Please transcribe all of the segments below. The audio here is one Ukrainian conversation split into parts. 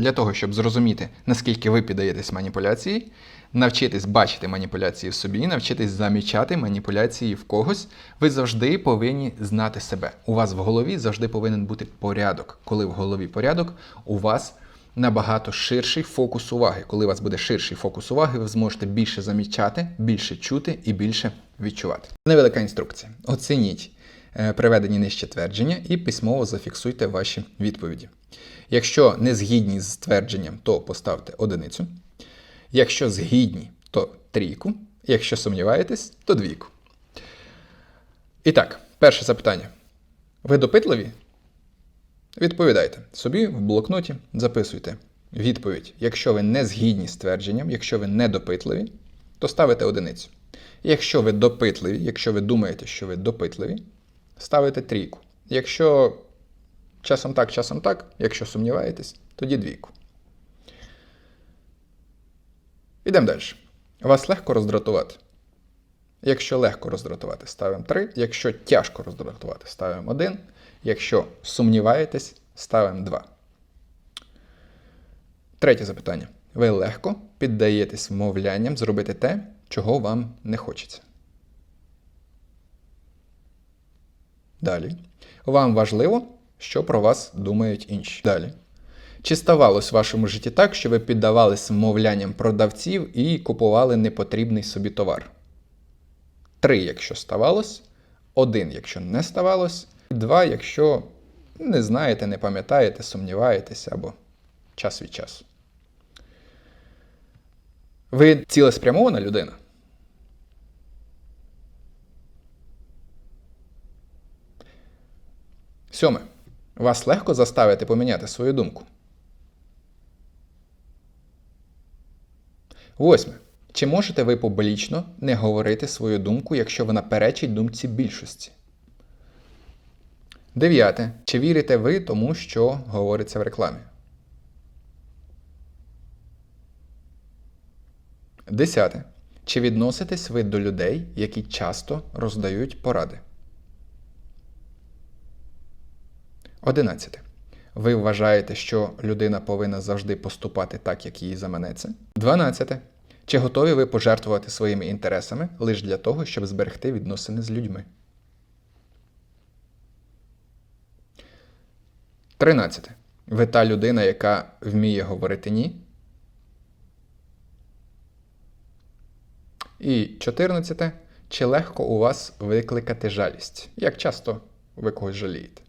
Для того, щоб зрозуміти, наскільки ви піддаєтесь маніпуляції, навчитись бачити маніпуляції в собі, навчитись замічати маніпуляції в когось, ви завжди повинні знати себе. У вас в голові завжди повинен бути порядок. Коли в голові порядок, у вас набагато ширший фокус уваги. Коли у вас буде ширший фокус уваги, ви зможете більше замічати, більше чути і більше відчувати. Невелика інструкція. Оцініть е, приведені нижче твердження і письмово зафіксуйте ваші відповіді. Якщо не згідні з твердженням, то поставте одиницю. Якщо згідні, то трійку. Якщо сумніваєтесь, то двійку. І так, перше запитання. Ви допитливі? Відповідайте собі в блокноті, записуйте відповідь. Якщо ви не згідні з твердженням, якщо ви не допитливі, то ставите одиницю. Якщо ви допитливі, якщо ви думаєте, що ви допитливі, ставите трійку. Якщо часом так, часом так, якщо сумніваєтесь, тоді двійку. Ідемо далі. Вас легко роздратувати. Якщо легко роздратувати, ставимо 3. Якщо тяжко роздратувати, ставимо 1. Якщо сумніваєтесь, ставимо 2. Третє запитання. Ви легко піддаєтесь вмовлянням зробити те, чого вам не хочеться. Далі. Вам важливо, що про вас думають інші. Далі. Чи ставалось в вашому житті так, що ви піддавались вмовлянням продавців і купували непотрібний собі товар? Три, якщо ставалось, один, якщо не ставалось, два, якщо не знаєте, не пам'ятаєте, сумніваєтеся або час від часу. Ви цілеспрямована людина? Сьоме. Вас легко заставити поміняти свою думку. Восьме. Чи можете ви публічно не говорити свою думку, якщо вона перечить думці більшості? Дев'яте. Чи вірите ви тому, що говориться в рекламі? Десяте. Чи відноситесь ви до людей, які часто роздають поради? Одинадцяте. Ви вважаєте, що людина повинна завжди поступати так, як їй заманеться? Дванадцяте. Чи готові ви пожертвувати своїми інтересами лише для того, щоб зберегти відносини з людьми? Тринадцяте. Ви та людина, яка вміє говорити ні? І чотирнадцяте. Чи легко у вас викликати жалість? Як часто ви когось жалієте?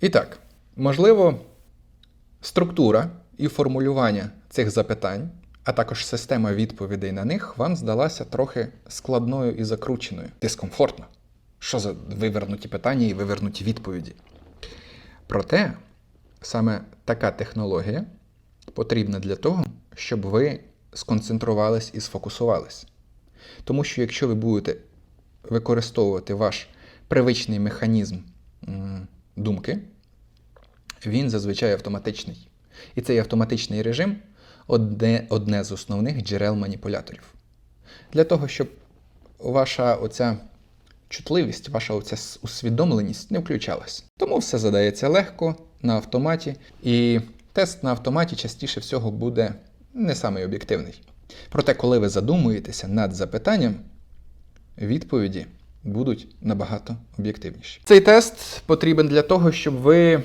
І так, можливо, структура і формулювання цих запитань, а також система відповідей на них вам здалася трохи складною і закрученою, дискомфортно. Що за вивернуті питання і вивернуті відповіді? Проте саме така технологія потрібна для того, щоб ви сконцентрувались і сфокусувались. Тому що якщо ви будете використовувати ваш привичний механізм думки, він зазвичай автоматичний. І цей автоматичний режим одне, одне з основних джерел маніпуляторів. Для того, щоб ваша оця чутливість, ваша оця усвідомленість не включалась. Тому все задається легко на автоматі, і тест на автоматі частіше всього буде не самий об'єктивний. Проте, коли ви задумуєтеся над запитанням, відповіді будуть набагато об'єктивніші. Цей тест потрібен для того, щоб ви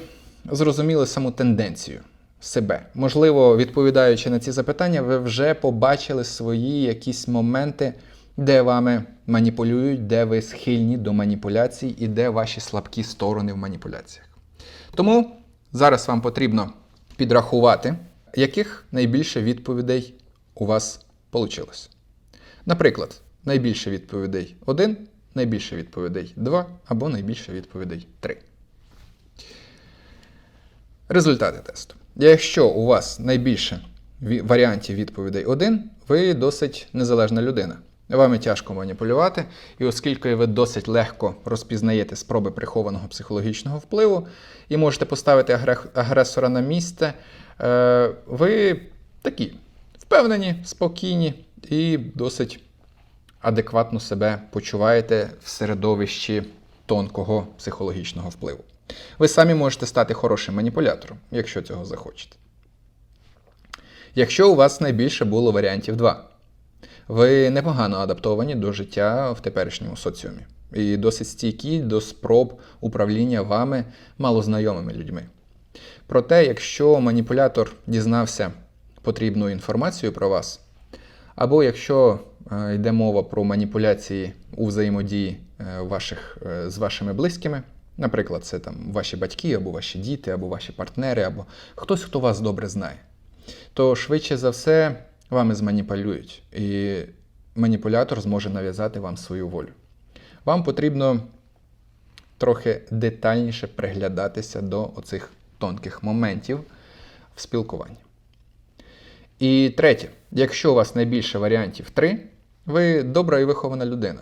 зрозуміли саму тенденцію себе. Можливо, відповідаючи на ці запитання, ви вже побачили свої якісь моменти, де вами маніпулюють, де ви схильні до маніпуляцій і де ваші слабкі сторони в маніпуляціях. Тому зараз вам потрібно підрахувати, яких найбільше відповідей у вас вийшло. Наприклад, найбільше відповідей 1, найбільше відповідей 2 або найбільше відповідей 3. Результати тесту. Якщо у вас найбільше варіантів відповідей 1, ви досить незалежна людина. Вами тяжко маніпулювати, і оскільки ви досить легко розпізнаєте спроби прихованого психологічного впливу і можете поставити агресора на місце, е, ви такі впевнені, спокійні і досить адекватно себе почуваєте в середовищі тонкого психологічного впливу. Ви самі можете стати хорошим маніпулятором, якщо цього захочете. Якщо у вас найбільше було варіантів 2, ви непогано адаптовані до життя в теперішньому соціумі і досить стійкі до спроб управління вами малознайомими людьми. Проте, якщо маніпулятор дізнався потрібну інформацію про вас, або якщо йде мова про маніпуляції у взаємодії е, ваших, е, з вашими близькими, наприклад, це там ваші батьки, або ваші діти, або ваші партнери, або хтось, хто вас добре знає, то швидше за все вами зманіпулюють, і маніпулятор зможе нав'язати вам свою волю. Вам потрібно трохи детальніше приглядатися до оцих тонких моментів в спілкуванні. І третє, якщо у вас найбільше варіантів 3, ви добра і вихована людина.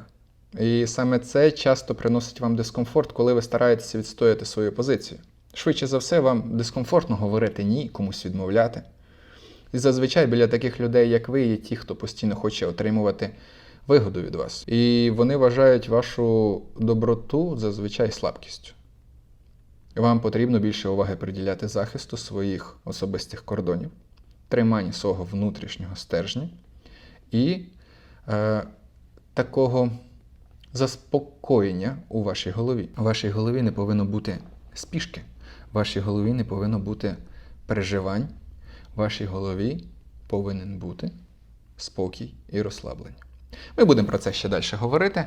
І саме це часто приносить вам дискомфорт, коли ви стараєтеся відстояти свою позицію. Швидше за все, вам дискомфортно говорити ні, комусь відмовляти. І зазвичай біля таких людей, як ви, є ті, хто постійно хоче отримувати вигоду від вас. І вони вважають вашу доброту зазвичай слабкістю. Вам потрібно більше уваги приділяти захисту своїх особистих кордонів, триманні свого внутрішнього стержня і е, такого заспокоєння у вашій голові. У вашій голові не повинно бути спішки, в вашій голові не повинно бути переживань, в вашій голові повинен бути спокій і розслаблення. Ми будемо про це ще далі говорити.